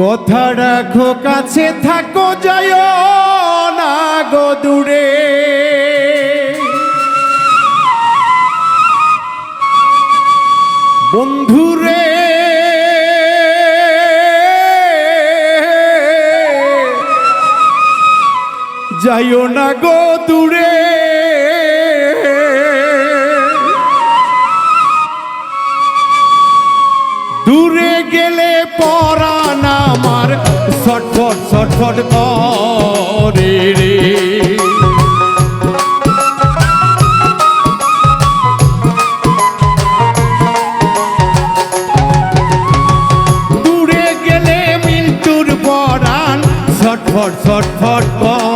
কথা রাখো কাছে থাকো যায় না গো দূরে। বন্ধুরে যাইও না গো দূরে। ছটফট ছটফট করে রে। দূরে গেলে মিন্টুর পরাণ ছটফট ছটফট করে।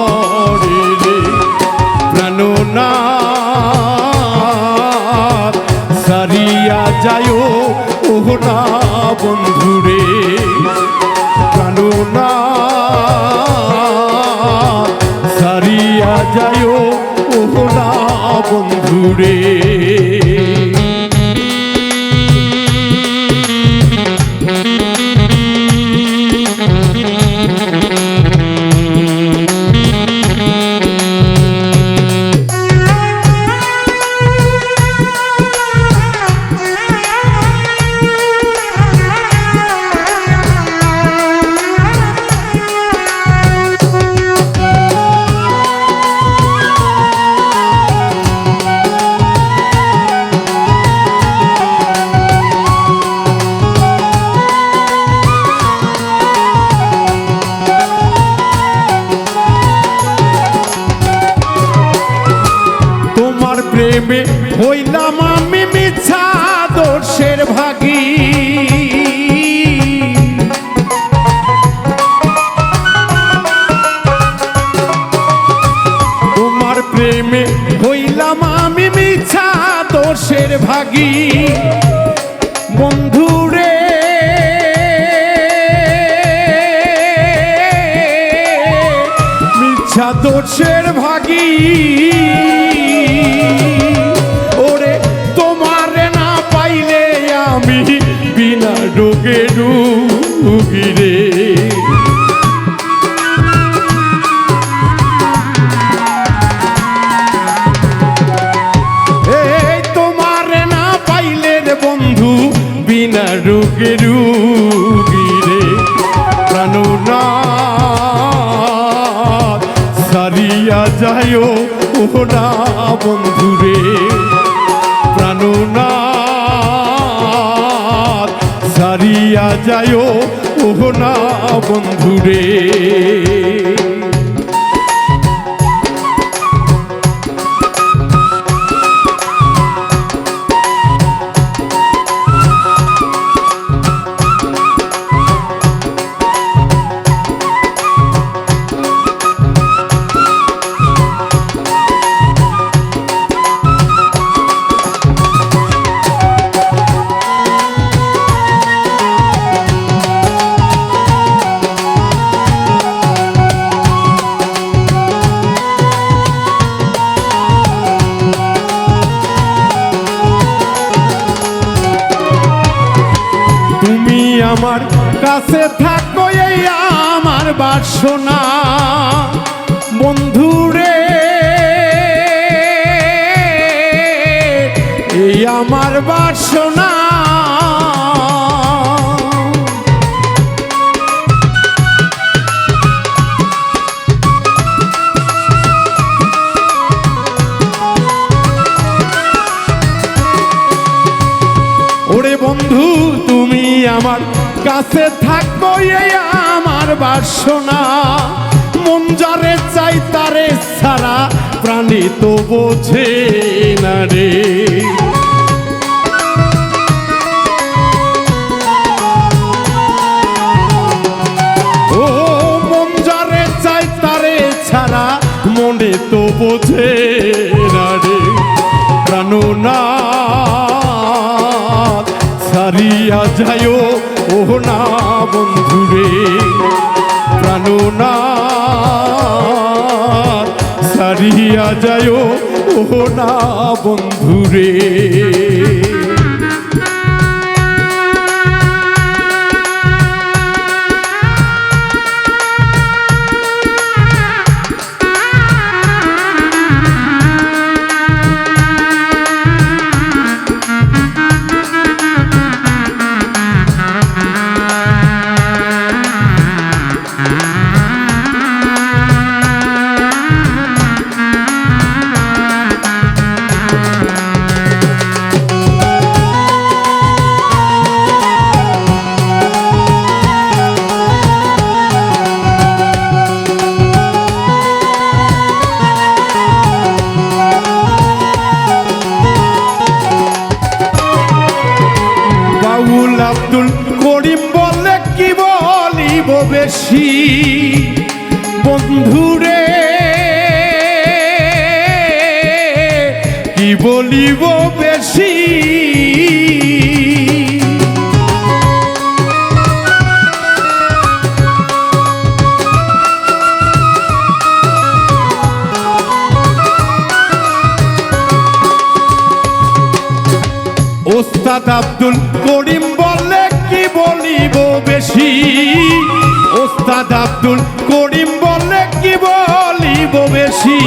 প্রেমে, হইলাম আমি মিছা দোষের ভাগী। তোমার প্রেমে, হইলাম আমি মিছা দোষের ভাগী। বন্ধুরে মিথ্যা দোষের ভাগী। রোগে রুগী রে। তোমার না পাইলে রে বন্ধু, বিনা রোগে রুগী রে। প্রাণনা সারিয়া যায় ও না বন্ধু রে। প্রাণনা যায় ও না বন্ধু আমার কাছে থাকো এই আমার বাসনা। বন্ধুরে এই আমার বাসনা। বন্ধু তুমি আমার কাছে থাকো এই আমার বাসনা। মন যারে চাই তারে সারা প্রাণী তো বোঝে না রে। ও মন যারে চাই তারে ছাড়া মনে তো বোঝে না রে। প্রাণনা সারিয়া যায় ও না বন্ধুরে প্রাণনা সারিয়া যায় ওহ না বন্ধুরে। বেশি বন্ধুরে কি বলিব বেশি? ওস্তাদ আব্দুল করিম বলে কি বলিব বেশি? ওস্তাদ আব্দুল করিম বলে, কি বলিব বেশি?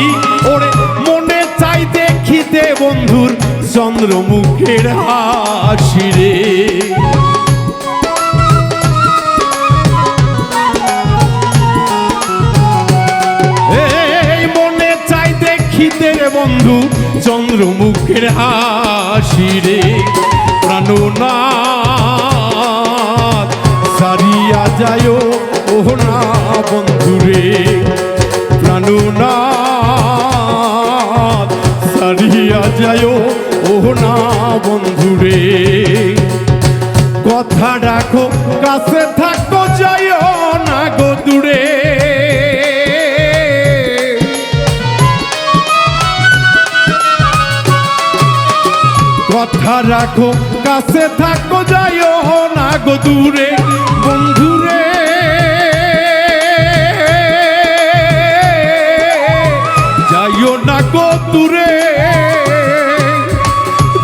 ওরে, মনে চাই দেখিতে বন্ধুর চন্দ্রমুখের হাসি রে। বন্ধু চন্দ্রমুখের হাসি রে। প্রাণনাথ, সারিয়া যায় ও না, বন্ধু রে প্রাণনাথ সারিয়া যায় ও না, বন্ধু রে। কথা রাখো কাছে থাকো, যায় না গো দূরে। কথা রাখো, কাছে থাকো যাইও না গো দূরে। বন্ধুরে দূরে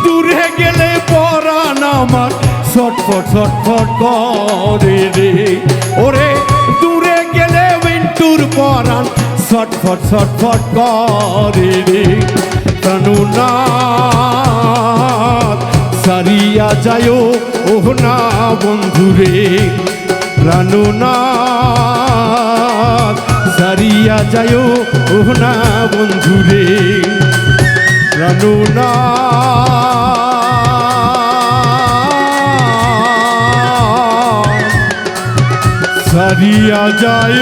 দূরে গেলে পরাণ আমার। ছটফট ছটফট করে রে। ওরে, দূরে গেলে মিন্টুর পরাণ। ছটফট ছটফট করে রে। প্রাণনাথ, সারিয়া যায়। ওহ না বন্ধুরে, প্রাণনাথ সারিয়া যায় ওহ না বন্ধুরে। প্রাণনা সারিয়া যায়